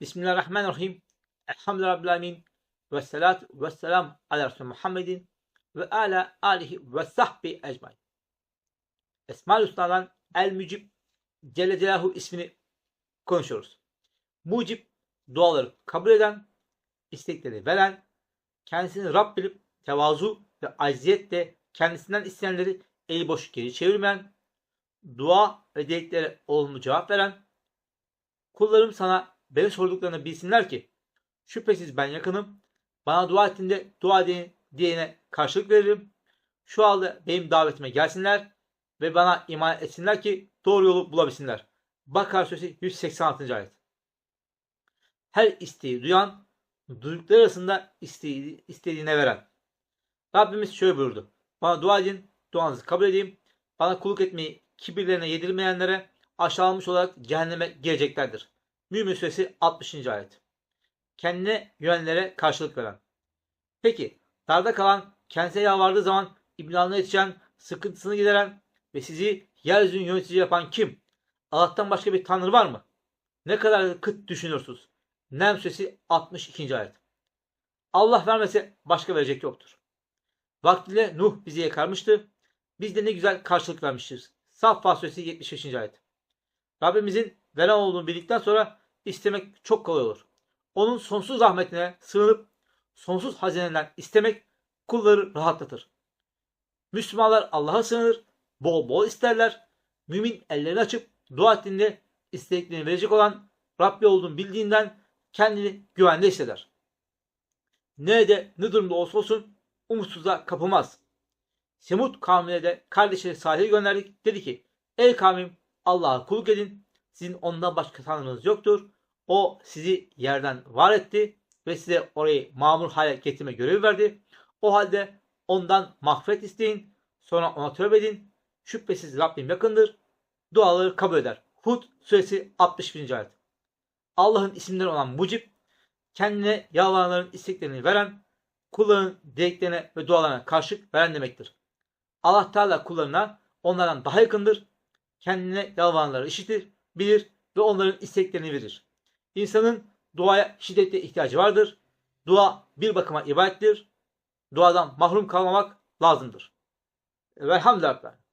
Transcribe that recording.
Bismillahirrahmanirrahim. Elhamdülillahi Rabbil Alemin. Ve salatu ve selam ala Resulü Muhammedin ve ala alihi ve sahbi ecmain. Esma-ül Hüsna'dan El Mücib Celle Celaluhu ismini konuşuyoruz. Mucib duaları kabul eden, istekleri veren, kendisini Rab bilip tevazu ve aciziyetle kendisinden isteyenleri eli boş geri çevirmeyen, dua ve dileklere olumlu cevap veren, kullarım sana beni sorduklarını bilsinler ki şüphesiz ben yakınım. Bana dua ettiğinde dua edeni diyene karşılık veririm. Şu halde benim davetime gelsinler ve bana iman etsinler ki doğru yolu bulabilsinler. Bakara Suresi 186. ayet. Her isteği duyan, duydukları arasında isteği, istediğine veren. Rabbimiz şöyle buyurdu. Bana dua edin, duanızı kabul edeyim. Bana kulluk etmeyi kibirlerine yedirmeyenlere aşağılamış olarak cehenneme gireceklerdir. Mümin Suresi 60. ayet. Kendine güvenlere karşılık veren. Peki, darda kalan, kendisine yalvardığı zaman imdanına yetişen, sıkıntısını gideren ve sizi yeryüzünün yönetici yapan kim? Allah'tan başka bir tanrı var mı? Ne kadar kıt düşünüyorsunuz? Nem Suresi 62. ayet. Allah vermese başka verecek yoktur. Vaktiyle Nuh bizi yakarmıştı. Biz de ne güzel karşılık vermişiz. Saffat Suresi 75. ayet. Rabbimizin veren olduğunu bildikten sonra istemek çok kolay olur. Onun sonsuz rahmetine sığınıp sonsuz hazineden istemek kulları rahatlatır. Müslümanlar Allah'a sığınır, bol bol isterler. Mümin ellerini açıp dua ettiğinde istediklerini verecek olan Rabbi olduğunu bildiğinden kendini güvende hisseder. Nerede ne durumda olsa olsun umutsuzluğa kapılmaz. Semud kavmine de kardeşleri Salih'i gönderdik. Dedi ki ey kavmim Allah'a kulluk edin. Sizin ondan başka tanrınız yoktur. O sizi yerden var etti ve size orayı mamur hale getirme görevi verdi. O halde ondan mağfiret isteyin. Sonra ona tövbe edin. Şüphesiz Rabbim yakındır. Duaları kabul eder. Hud suresi 61. ayet. Allah'ın isimleri olan Mucib, kendine yalvaranların isteklerini veren, kulların dileklerine ve dualarına karşılık veren demektir. Allah Teala kullarına onlardan daha yakındır. Kendine yalvaranları işitir, bilir ve onların isteklerini verir. İnsanın duaya şiddetle ihtiyacı vardır. Dua bir bakıma ibadettir. Duadan mahrum kalmamak lazımdır. Velhamdülillah.